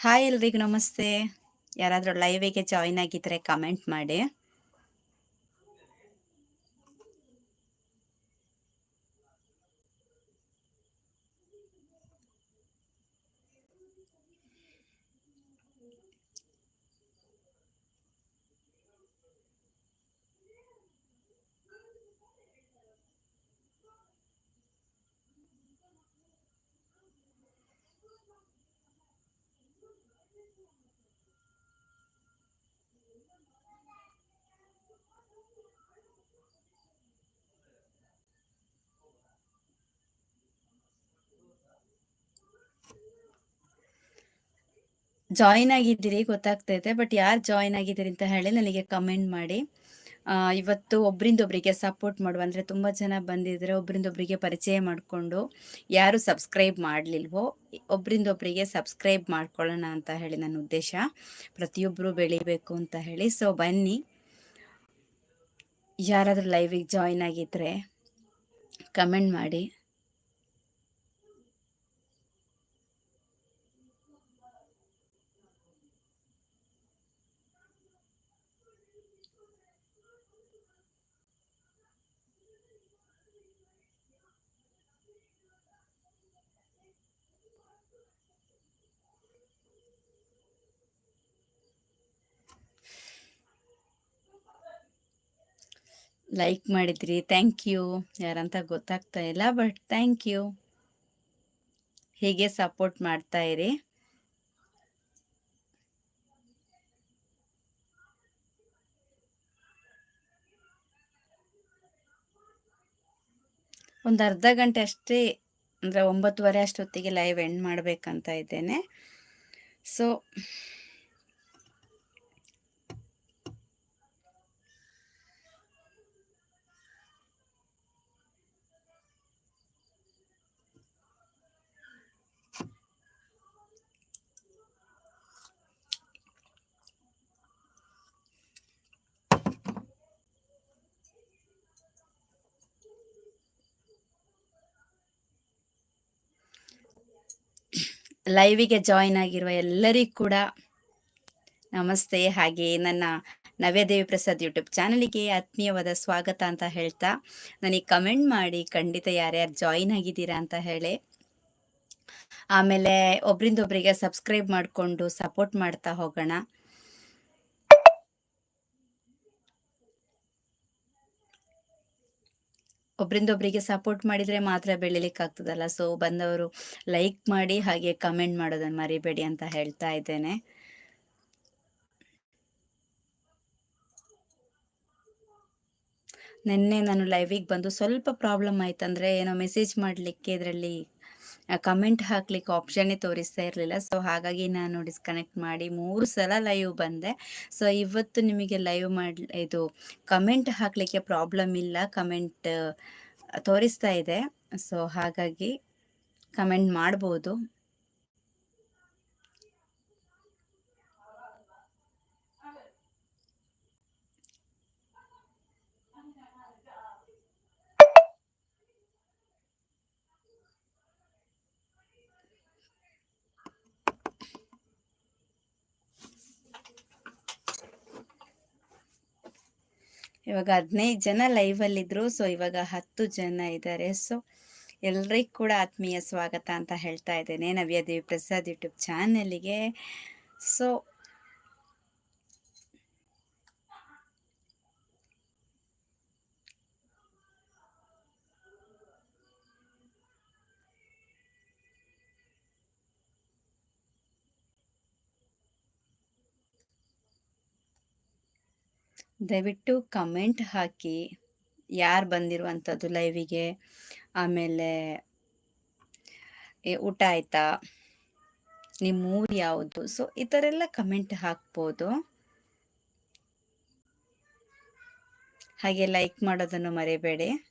Hi ಎಲ್ರಿಗೂ ನಮಸ್ತೆ. ಯಾರಾದರೂ ಲೈವಿಗೆ ಜಾಯಿನ್ ಆಗಿದ್ರೆ ಕಮೆಂಟ್ ಮಾಡಿ. ಜಾಯಿನ್ ಆಗಿದ್ದೀರಿ ಗೊತ್ತಾಗ್ತೈತೆ, ಬಟ್ ಯಾರು ಜಾಯಿನ್ ಆಗಿದ್ದೀರಿ ಅಂತ ಹೇಳಿ ನನಗೆ ಕಮೆಂಟ್ ಮಾಡಿ. ಇವತ್ತು ಒಬ್ಬರಿಂದ ಒಬ್ಬರಿಗೆ ಸಪೋರ್ಟ್ ಮಾಡುವ, ಅಂದರೆ ತುಂಬ ಜನ ಬಂದಿದ್ರೆ ಒಬ್ರಿಂದೊಬ್ರಿಗೆ ಪರಿಚಯ ಮಾಡಿಕೊಂಡು ಯಾರು ಸಬ್ಸ್ಕ್ರೈಬ್ ಮಾಡಲಿಲ್ವೋ, ಒಬ್ರಿಂದೊಬ್ರಿಗೆ ಸಬ್ಸ್ಕ್ರೈಬ್ ಮಾಡ್ಕೊಳ್ಳೋಣ ಅಂತ ಹೇಳಿ ನನ್ನ ಉದ್ದೇಶ. ಪ್ರತಿಯೊಬ್ಬರು ಬೆಳಿಬೇಕು ಅಂತ ಹೇಳಿ. ಸೊ ಬನ್ನಿ. ಯಾರಾದರೂ ಲೈವಿಗೆ ಜಾಯಿನ್ ಆಗಿದ್ರೆ ಕಮೆಂಟ್ ಮಾಡಿ. ಲೈಕ್ ಮಾಡಿದ್ರಿ. ಥ್ಯಾಂಕ್ ಯು ಯಾರಂತ ಗೊತ್ತಾಗ್ತಾ ಇಲ್ಲ ಬಟ್ ಥ್ಯಾಂಕ್ ಯು ಹೀಗೆ ಸಪೋರ್ಟ್ ಮಾಡ್ತಾ ಇರಿ. ಒಂದು ಅರ್ಧ ಗಂಟೆ ಅಷ್ಟೇ, ಅಂದರೆ ಒಂಬತ್ತುವರೆ ಅಷ್ಟೊತ್ತಿಗೆ ಲೈವ್ ಎಂಡ್ ಮಾಡಬೇಕಂತ ಇದ್ದೇನೆ. ಸೊ ಲೈವಿಗೆ ಜಾಯಿನ್ ಆಗಿರುವ ಎಲ್ಲರಿಗೂ ಕೂಡ ನಮಸ್ತೆ. ಹಾಗೆ ನನ್ನ ನವ್ಯದೇವಿ ಪ್ರಸಾದ್ ಯೂಟ್ಯೂಬ್ ಚಾನಲಿಗೆ ಆತ್ಮೀಯವಾದ ಸ್ವಾಗತ ಅಂತ ಹೇಳ್ತಾ ನನಗೆ ಕಮೆಂಟ್ ಮಾಡಿ ಖಂಡಿತ ಯಾರ್ಯಾರು ಜಾಯಿನ್ ಆಗಿದ್ದೀರಾ ಅಂತ ಹೇಳಿ. ಆಮೇಲೆ ಒಬ್ರಿಂದೊಬ್ರಿಗೆ ಸಬ್ಸ್ಕ್ರೈಬ್ ಮಾಡಿಕೊಂಡು ಸಪೋರ್ಟ್ ಮಾಡ್ತಾ ಹೋಗೋಣ. ಒಬ್ರಿಂದೊಬ್ರಿಗೆ ಸಪೋರ್ಟ್ ಮಾಡಿದ್ರೆ ಮಾತ್ರ ಬೆಳಿಲಿಕ್ಕೆ ಆಗ್ತದಲ್ಲ ಸೊ ಬಂದವರು ಲೈಕ್ ಮಾಡಿ ಹಾಗೆ ಕಮೆಂಟ್ ಮಾಡೋದನ್ನು ಮರಿಬೇಡಿ ಅಂತ ಹೇಳ್ತಾ ಇದ್ದೇನೆ. ನಿನ್ನೆ ನಾನು ಲೈವಿಗೆ ಬಂದು ಸ್ವಲ್ಪ ಪ್ರಾಬ್ಲಮ್ ಆಯ್ತಂದ್ರೆ ಏನೋ ಮೆಸೇಜ್ ಮಾಡಲಿಕ್ಕೆ ಇದರಲ್ಲಿ ಕಮೆಂಟ್ ಹಾಕ್ಲಿಕ್ಕೆ ಆಪ್ಷನ್ನೇ ತೋರಿಸ್ತಾ ಇರಲಿಲ್ಲ. ಸೊ ಹಾಗಾಗಿ ನಾನು ಡಿಸ್ಕನೆಕ್ಟ್ ಮಾಡಿ ಮೂರು ಸಲ ಲೈವ್ ಬಂದೆ. ಸೊ ಇವತ್ತು ನಿಮಗೆ ಲೈವ್ ಮಾಡಿ, ಇದು ಕಮೆಂಟ್ ಹಾಕಲಿಕ್ಕೆ ಪ್ರಾಬ್ಲಮ್ ಇಲ್ಲ. ಕಮೆಂಟ್ ತೋರಿಸ್ತಾ ಇದೆ. ಸೊ ಹಾಗಾಗಿ ಕಮೆಂಟ್ ಮಾಡ್ಬೋದು. ಇವಾಗ ಹದಿನೈದು ಜನ ಲೈವ್ ಅಲ್ಲಿ ಇದ್ರು ಸೊ ಇವಾಗ ಹತ್ತು ಜನ ಇದ್ದಾರೆ ಸೊ ಎಲ್ರಿಗೂ ಕೂಡ ಆತ್ಮೀಯ ಸ್ವಾಗತ ಅಂತ ಹೇಳ್ತಾ ಇದ್ದೇನೆ ನವ್ಯದೇವಿ ಪ್ರಸಾದ್ ಯೂಟ್ಯೂಬ್ ಚಾನಲ್ಗೆ ಸೊ ದಯವಿಟ್ಟು ಕಮೆಂಟ್ ಹಾಕಿ. ಯಾರು ಬಂದಿರುವಂಥದ್ದು ಲೈವಿಗೆ? ಆಮೇಲೆ ಊಟ ಆಯ್ತಾ? ನಿಮ್ಮ ಊರು ಯಾವುದು? ಸೊ ಈ ಥರ ಎಲ್ಲ ಕಮೆಂಟ್ ಹಾಕ್ಬೋದು. ಹಾಗೆ ಲೈಕ್ ಮಾಡೋದನ್ನು ಮರಿಬೇಡಿ.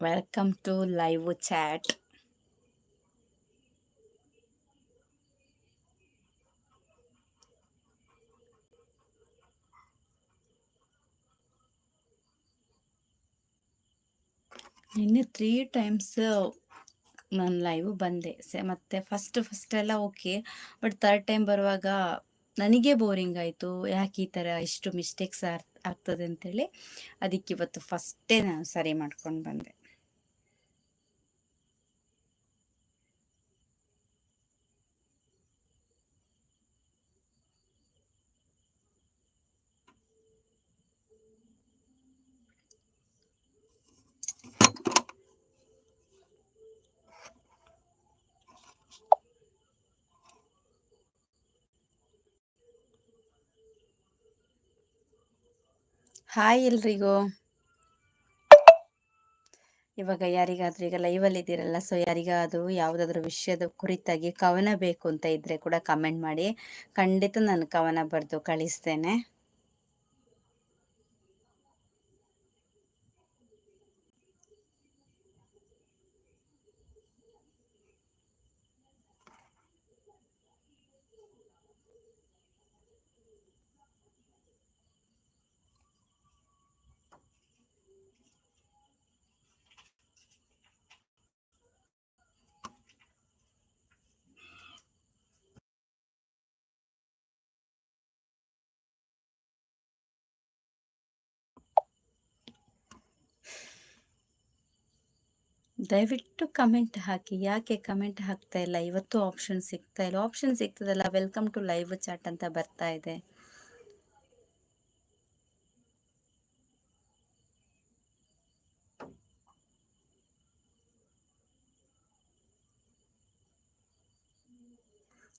ವೆಲ್ಕಮ್ ಟು ಲೈವ್ ಚಾಟ್ ನಿನ್ನೆ ತ್ರೀ ಟೈಮ್ಸ್ ನಾನು ಲೈವ್ ಬಂದೆ. ಸೆ ಮತ್ತೆ ಫಸ್ಟ್ ಫಸ್ಟ್ ಎಲ್ಲ ಓಕೆ ಬಟ್ ಥರ್ಡ್ ಟೈಮ್ ಬರುವಾಗ ನನಗೆ ಬೋರಿಂಗ್ ಆಯಿತು. ಯಾಕೆ ಈ ಥರ ಇಷ್ಟು ಮಿಸ್ಟೇಕ್ಸ್ ಆಗ್ತದೆ ಅಂತೇಳಿ, ಅದಕ್ಕೆ ಇವತ್ತು ಫಸ್ಟೇ ನಾನು ಸರಿ ಮಾಡ್ಕೊಂಡು ಬಂದೆ. ಹಾಯ್ ಎಲ್ರಿಗೂ. ಇವಾಗ ಯಾರಿಗಾದ್ರೂ ಈಗ ಲೈವಲ್ಲಿ ಇದ್ದೀರಲ್ಲ ಸೊ ಯಾರಿಗಾದ್ರೂ ಯಾವುದಾದ್ರೂ ವಿಷಯದ ಕುರಿತಾಗಿ ಕವನ ಬೇಕು ಅಂತ ಇದ್ರೆ ಕೂಡ ಕಮೆಂಟ್ ಮಾಡಿ. ಖಂಡಿತ ನಾನು ಕವನ ಬರೆದು ಕಳಿಸ್ತೇನೆ. ದಯವಿಟ್ಟು ಕಮೆಂಟ್ ಹಾಕಿ. ಯಾಕೆ ಕಮೆಂಟ್ ಹಾಕ್ತಾ ಇಲ್ಲ? ಇವತ್ತು ಆಪ್ಷನ್ ಸಿಗ್ತಾ ಇಲ್ಲ. ಆಪ್ಷನ್ ಸಿಗ್ತದಲ್ಲ ವೆಲ್ಕಮ್ ಟು ಲೈವ್ ಚಾಟ್ ಅಂತ ಬರ್ತಾ ಇದೆ.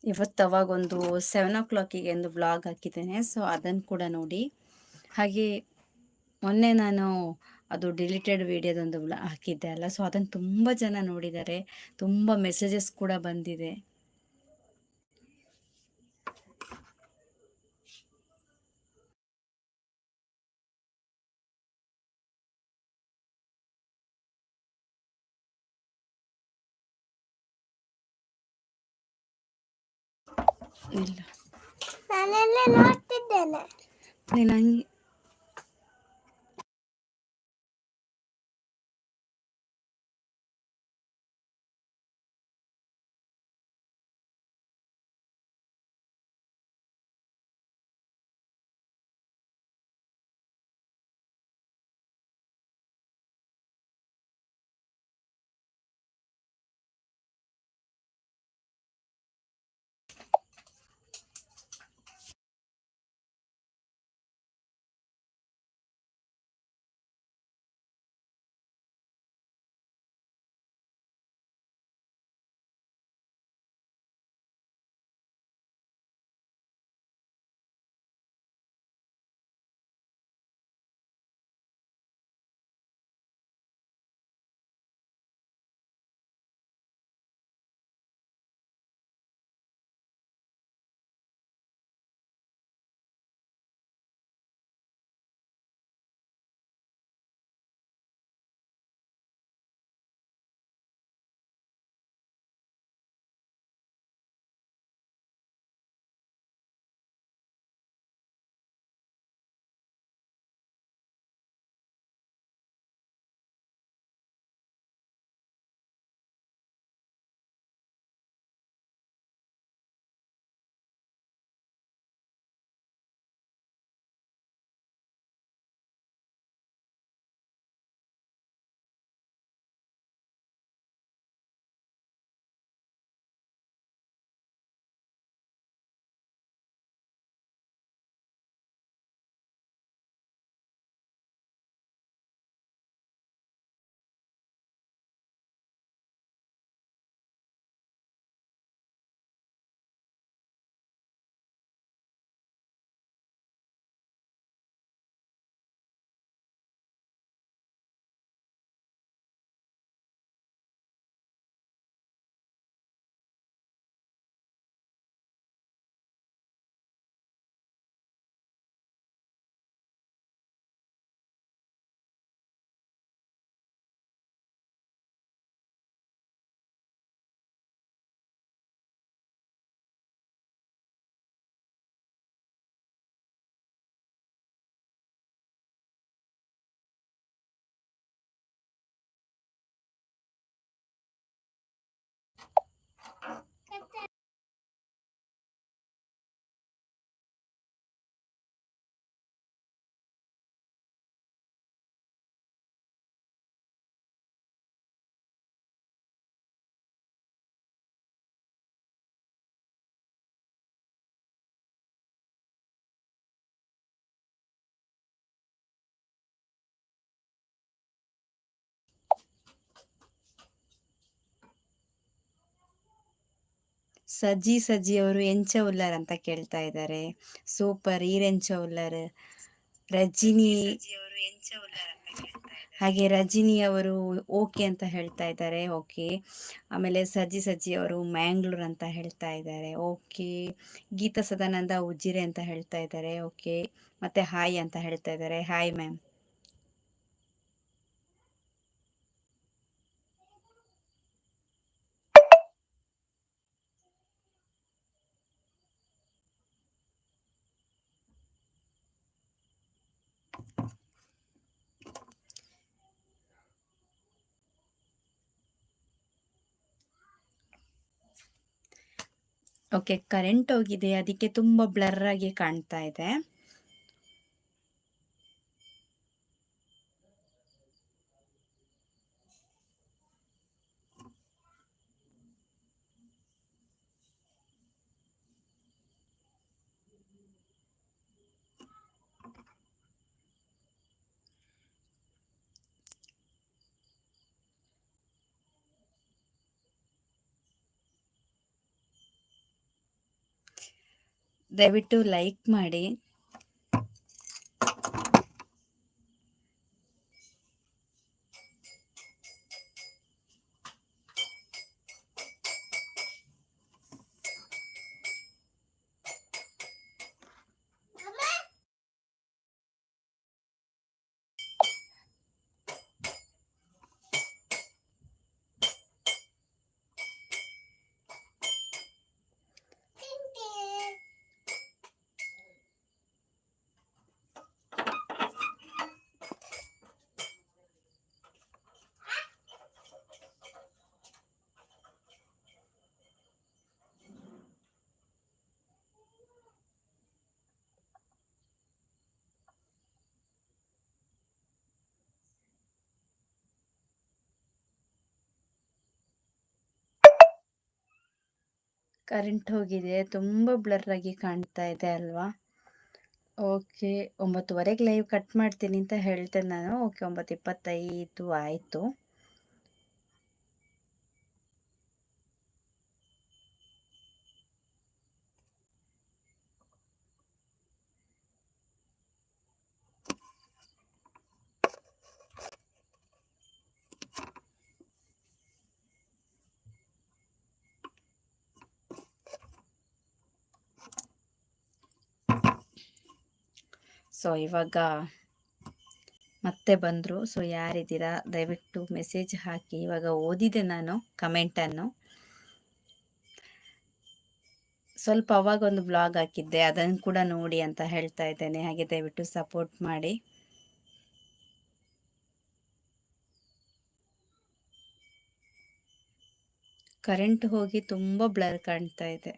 ಇವತ್ತು ಅವಾಗೊಂದು ಸೆವೆನ್ ಓ ಕ್ಲಾಕಿಗೆ ಒಂದು ಬ್ಲಾಗ್ ಹಾಕಿದ್ದೇನೆ ಸೊ ಅದನ್ನು ಕೂಡ ನೋಡಿ. ಹಾಗೆ ಮೊನ್ನೆ ನಾನು ಅದು ಡಿಲೀಟೆಡ್ ವಿಡಿಯೋದೊಂದು ಹಾಕಿದ್ದೆ ಅಲ್ಲ. ಸೊ ಅದನ್ನು ತುಂಬ ಜನ ನೋಡಿದ್ದಾರೆ. ತುಂಬ ಮೆಸೇಜಸ್ ಕೂಡ ಬಂದಿದೆ. ಇಲ್ಲ. ನೋಡ್ತಿದ್ದೇನೆ. ನಂಗೆ ಸಜ್ಜಿ ಸಜ್ಜಿ ಅವರು ಎಂಚ ಉಲ್ಲರ್ ಅಂತ ಕೇಳ್ತಾ ಇದ್ದಾರೆ ಸೂಪರ್ ಈರೆಂಚ ಉಲ್ಲರ್. ರಜಿನಿ ಹಾಗೆ ರಜಿನಿ ಅವರು ಓಕೆ ಅಂತ ಹೇಳ್ತಾ ಇದ್ದಾರೆ ಓಕೆ. ಆಮೇಲೆ ಸಜ್ಜಿ ಸಜ್ಜಿ ಅವರು ಮ್ಯಾಂಗ್ಳೂರ್ ಅಂತ ಹೇಳ್ತಾ ಇದ್ದಾರೆ ಓಕೆ. ಗೀತಾ ಸದಾನಂದ ಉಜ್ಜಿರೆ ಅಂತ ಹೇಳ್ತಾ ಇದ್ದಾರೆ ಓಕೆ. ಮತ್ತೆ ಹಾಯ್ ಅಂತ ಹೇಳ್ತಾ ಇದ್ದಾರೆ ಹಾಯ್ ಮ್ಯಾಮ್. ಓಕೆ ಕರೆಂಟ್ ಹೋಗಿದೆ ಅದಕ್ಕೆ ತುಂಬ ಬ್ಲರ್ ಆಗಿ ಕಾಣ್ತಾ ಇದೆ. ದಯವಿಟ್ಟು ಲೈಕ್ ಮಾಡಿ. ಕರೆಂಟ್ ಹೋಗಿದೆ. ತುಂಬ ಆಗಿ ಕಾಣ್ತಾ ಇದೆ ಅಲ್ವಾ? ಓಕೆ, ಒಂಬತ್ತುವರೆಗೆ ಲೈವ್ ಕಟ್ ಮಾಡ್ತೀನಿ ಅಂತ ಹೇಳ್ತೇನೆ ನಾನು. ಓಕೆ, ಒಂಬತ್ತು ಇಪ್ಪತ್ತೈದು ಆಯಿತು. ಸೊ ಇವಾಗ ಮತ್ತೆ ಬಂದರು. ಸೊ ಯಾರಿದ್ದೀರಾ? ದಯವಿಟ್ಟು ಮೆಸೇಜ್ ಹಾಕಿ. ಇವಾಗ ಓದಿದೆ ನಾನು ಕಮೆಂಟನ್ನು ಸ್ವಲ್ಪ ಅವಾಗ ಒಂದು ಬ್ಲಾಗ್ ಹಾಕಿದ್ದೆ. ಅದನ್ನು ಕೂಡ ನೋಡಿ ಅಂತ ಹೇಳ್ತಾ ಇದ್ದೇನೆ. ಹಾಗೆ ದಯವಿಟ್ಟು ಸಪೋರ್ಟ್ ಮಾಡಿ. ಕರೆಂಟ್ ಹೋಗಿ ತುಂಬ ಬ್ಲರ್ ಕಾಣ್ತಾ ಇದೆ.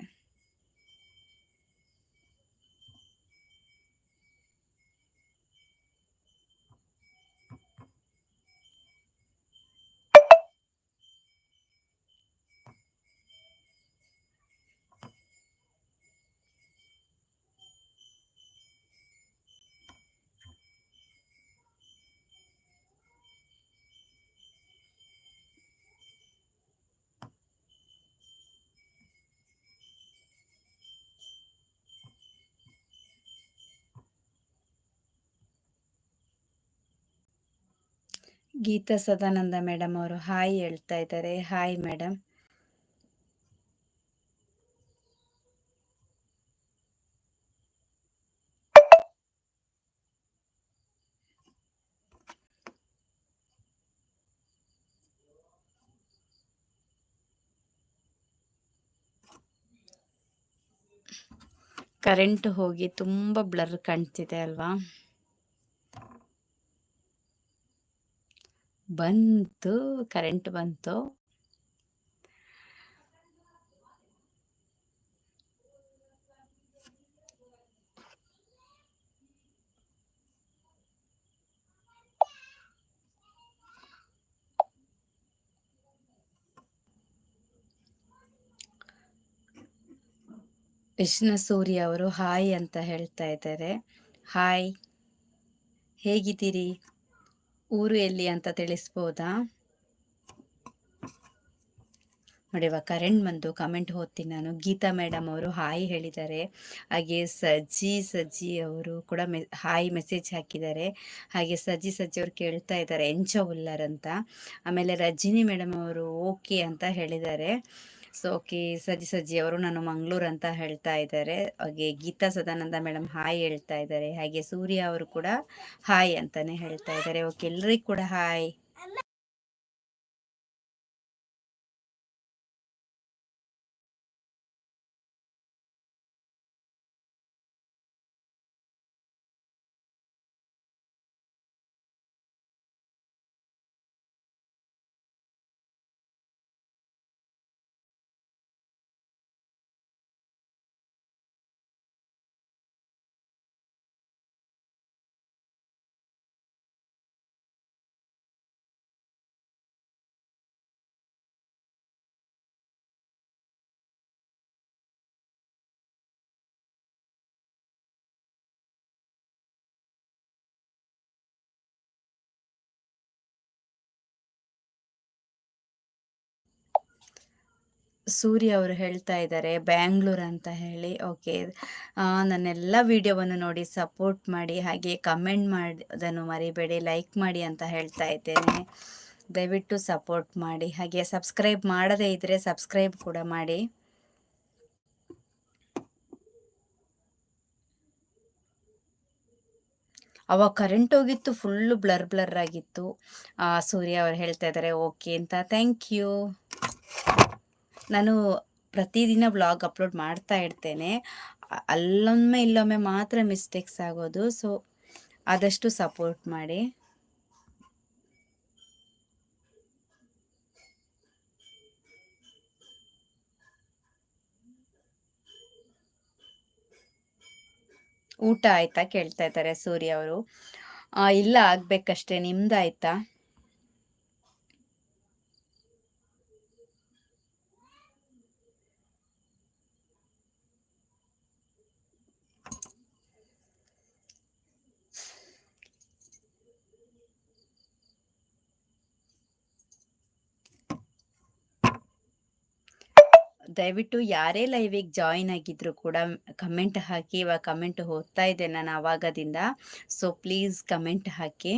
ಗೀತಾ ಸದಾನಂದ ಮೇಡಮ್ ಅವರು ಹಾಯ್ ಹೇಳ್ತಾ ಇದ್ದಾರೆ. ಹಾಯ್ ಮೇಡಮ್ ಕರೆಂಟ್ ಹೋಗಿ ತುಂಬಾ ಬ್ಲರ್ ಕಾಣ್ತಿದೆ ಅಲ್ವಾ? ಬಂತು ಕರೆಂಟ್ ಬಂತು. ಕೃಷ್ಣ ಸೂರ್ಯ ಅವರು ಹಾಯ್ ಅಂತ ಹೇಳ್ತಾ ಇದ್ದಾರೆ. ಹಾಯ್ ಹೇಗಿದ್ದೀರಿ? ಊರು ಎಲ್ಲಿ ಅಂತ ತಿಳಿಸ್ಬೋದಾ? ನೋಡಿ ಕರೆಂಟ್ ಬಂದು ಕಮೆಂಟ್ ಓದ್ತೀನಿ ನಾನು. ಗೀತಾ ಮೇಡಮ್ ಅವರು ಹಾಯ್ ಹೇಳಿದ್ದಾರೆ. ಹಾಗೆ ಸಜ್ಜಿ ಸಜ್ಜಿ ಅವರು ಕೂಡ ಮೆ ಹಾಯ್ ಮೆಸೇಜ್ ಹಾಕಿದ್ದಾರೆ. ಹಾಗೆ ಸಜ್ಜಿ ಸಜ್ಜಿ ಅವರು ಕೇಳ್ತಾ ಇದ್ದಾರೆ, ಎಂಚ ಉಲ್ಲರ್ ಅಂತ. ಆಮೇಲೆ ರಜಿನಿ ಮೇಡಮ್ ಅವರು ಓಕೆ ಅಂತ ಹೇಳಿದ್ದಾರೆ. ಸೊ, ಓಕೆ, ಸಜ್ಜಿ ಸಜ್ಜಿ ಅವರು ನಾನು ಮಂಗಳೂರು ಅಂತ ಹೇಳ್ತಾ ಇದ್ದಾರೆ. ಹಾಗೆ ಗೀತಾ ಸದಾನಂದ ಮೇಡಮ್ ಹಾಯ್ ಹೇಳ್ತಾ ಇದ್ದಾರೆ. ಹಾಗೆ ಸೂರ್ಯ ಅವರು ಕೂಡ ಹಾಯ್ ಅಂತಾನೆ ಹೇಳ್ತಾ ಇದ್ದಾರೆ. ಓಕೆ, ಎಲ್ರಿಗೂ ಕೂಡ ಹಾಯ್. ಸೂರ್ಯ ಅವರು ಹೇಳ್ತಾ ಇದ್ದಾರೆ ಬ್ಯಾಂಗ್ಳೂರ್ ಅಂತ ಹೇಳಿ, ಓಕೆ. ನನ್ನೆಲ್ಲ ವಿಡಿಯೋವನ್ನು ನೋಡಿ ಸಪೋರ್ಟ್ ಮಾಡಿ, ಹಾಗೆ ಕಮೆಂಟ್ ಮಾಡೋದನ್ನು ಮರಿಬೇಡಿ, ಲೈಕ್ ಮಾಡಿ ಅಂತ ಹೇಳ್ತಾ ಇದ್ದೇನೆ. ದಯವಿಟ್ಟು ಸಪೋರ್ಟ್ ಮಾಡಿ, ಹಾಗೆ ಸಬ್ಸ್ಕ್ರೈಬ್ ಮಾಡದೇ ಇದ್ದರೆ ಸಬ್ಸ್ಕ್ರೈಬ್ ಕೂಡ ಮಾಡಿ. ಅವಾಗ ಕರೆಂಟ್ ಹೋಗಿತ್ತು ಫುಲ್ಲು ಬ್ಲರ್ ಬ್ಲರ್ ಆಗಿತ್ತು. ಸೂರ್ಯ ಅವರು ಹೇಳ್ತಾ ಇದ್ದಾರೆ ಓಕೆ ಅಂತ. ಥ್ಯಾಂಕ್ ಯು ನಾನು ಪ್ರತಿದಿನ ಬ್ಲಾಗ್ ಅಪ್ಲೋಡ್ ಮಾಡ್ತಾ ಇರ್ತೇನೆ. ಅಲ್ಲೊಮ್ಮೆ ಇಲ್ಲೊಮ್ಮೆ ಮಾತ್ರ ಮಿಸ್ಟೇಕ್ಸ್ ಆಗೋದು. ಸೊ ಆದಷ್ಟು ಸಪೋರ್ಟ್ ಮಾಡಿ. ಊಟ ಆಯ್ತಾ ಕೇಳ್ತಾ ಇದ್ದಾರೆ ಸೂರ್ಯ ಅವರು? ಇಲ್ಲ ಆಗ್ಬೇಕಷ್ಟೇ. ನಿಮ್ದಾಯ್ತಾ? ದಯವಿಟ್ಟು ಯಾರೇ ಲೈವಿಗೆ ಜಾಯಿನ್ ಆಗಿದ್ರು ಕೂಡ ಕಮೆಂಟ್ ಹಾಕಿ, ಇವಾಗ ಕಮೆಂಟ್ ಓದ್ತಾ ಇದ್ದೆ ನಾನು ಆವಾಗದಿಂದ ಸೊ ಪ್ಲೀಸ್ ಕಮೆಂಟ್ ಹಾಕಿ.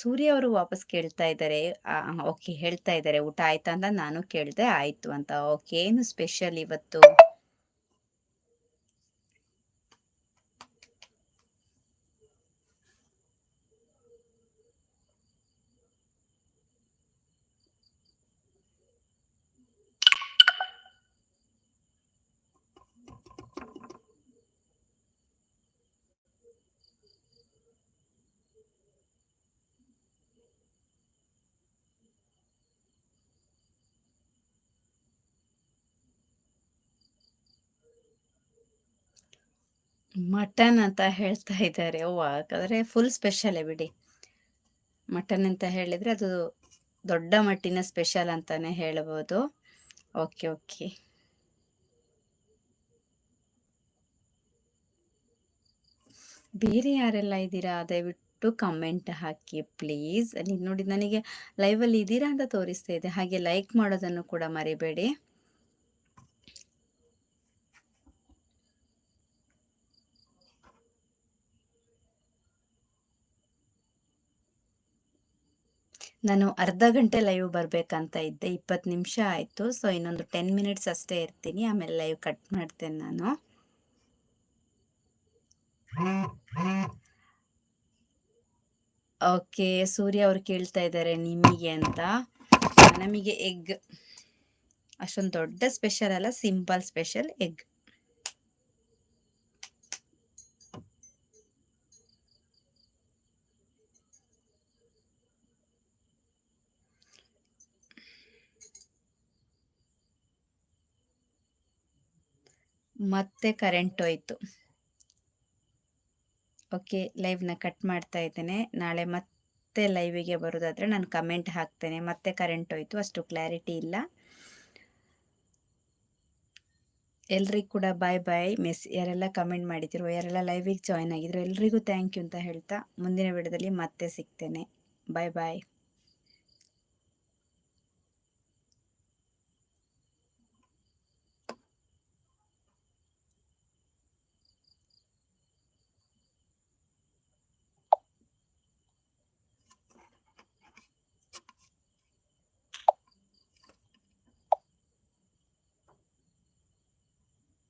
ಸೂರ್ಯ ಅವರು ವಾಪಸ್ ಕೇಳ್ತಾ ಇದ್ದಾರೆ. ಓಕೆ ಹೇಳ್ತಾ ಇದ್ದಾರೆ. ಊಟ ಆಯ್ತಾ ಅಂತ ನಾನು ಕೇಳಿದೆ, ಆಯ್ತು ಅಂತ. ಓಕೆ ಏನು ಸ್ಪೆಷಲ್ ಇವತ್ತು? ಮಟನ್ ಅಂತ ಹೇಳ್ತಾ ಇದ್ದಾರೆ. ಓ ಹಾಗಾದ್ರೆ ಫುಲ್ ಸ್ಪೆಷಲ್ ಬಿಡಿ. ಮಟನ್ ಅಂತ ಹೇಳಿದ್ರೆ ಅದು ದೊಡ್ಡ ಮಟ್ಟಿನ ಸ್ಪೆಷಲ್ ಅಂತಾನೆ ಹೇಳ್ಬೋದು. ಓಕೆ ಓಕೆ ಬೇರೆ ಯಾರೆಲ್ಲ ಇದ್ದೀರಾ? ದಯವಿಟ್ಟು ಕಮೆಂಟ್ ಹಾಕಿ ಪ್ಲೀಸ್ ಅಲ್ಲಿ ನೋಡಿ, ನನಗೆ ಲೈವಲ್ಲಿ ಇದ್ದೀರಾ ಅಂತ ತೋರಿಸ್ತಾ ಇದೆ. ಹಾಗೆ ಲೈಕ್ ಮಾಡೋದನ್ನು ಕೂಡ ಮರಿಬೇಡಿ. ನಾನು ಅರ್ಧ ಗಂಟೆ ಲೈವ್ ಬರಬೇಕಂತ ಇದ್ದೆ, ಇಪ್ಪತ್ತು ನಿಮಿಷ ಆಯಿತು. ಸೊ ಇನ್ನೊಂದು ಟೆನ್ ಮಿನಿಟ್ಸ್ ಅಷ್ಟೇ ಇರ್ತೀನಿ. ಆಮೇಲೆ ಲೈವ್ ಕಟ್ ಮಾಡ್ತೇನೆ ನಾನು. ಓಕೆ ಸೂರ್ಯ ಅವ್ರು ಕೇಳ್ತಾ ಇದ್ದಾರೆ ನಿಮಗೆ ಅಂತ. ನಮಗೆ ಎಗ್ ಅಷ್ಟೊಂದು ದೊಡ್ಡ ಸ್ಪೆಷಲ್ ಅಲ್ಲ ಸಿಂಪಲ್ ಸ್ಪೆಷಲ್ ಎಗ್ ಮತ್ತೆ ಕರೆಂಟ್ ಹೋಯ್ತು. ಓಕೆ ಲೈವ್ನ ಕಟ್ ಮಾಡ್ತಾ ಇದ್ದೇನೆ. ನಾಳೆ ಮತ್ತೆ ಲೈವಿಗೆ ಬರೋದಾದರೆ ನಾನು ಕಮೆಂಟ್ ಹಾಕ್ತೇನೆ. ಮತ್ತೆ ಕರೆಂಟ್ ಹೋಯ್ತು, ಅಷ್ಟು ಕ್ಲಾರಿಟಿ ಇಲ್ಲ. ಎಲ್ರಿಗೂ ಕೂಡ ಬಾಯ್ ಬಾಯ್ ಮೆಸ್ ಯಾರೆಲ್ಲ ಕಮೆಂಟ್ ಮಾಡಿದ್ರು ಯಾರೆಲ್ಲ ಲೈವಿಗೆ ಜಾಯ್ನ್ ಆಗಿದ್ರು ಎಲ್ರಿಗೂ ಥ್ಯಾಂಕ್ ಯು ಅಂತ ಹೇಳ್ತಾ ಮುಂದಿನ ವಿಡಿಯೋದಲ್ಲಿ ಮತ್ತೆ ಸಿಗ್ತೇನೆ. ಬಾಯ್ ಬಾಯ್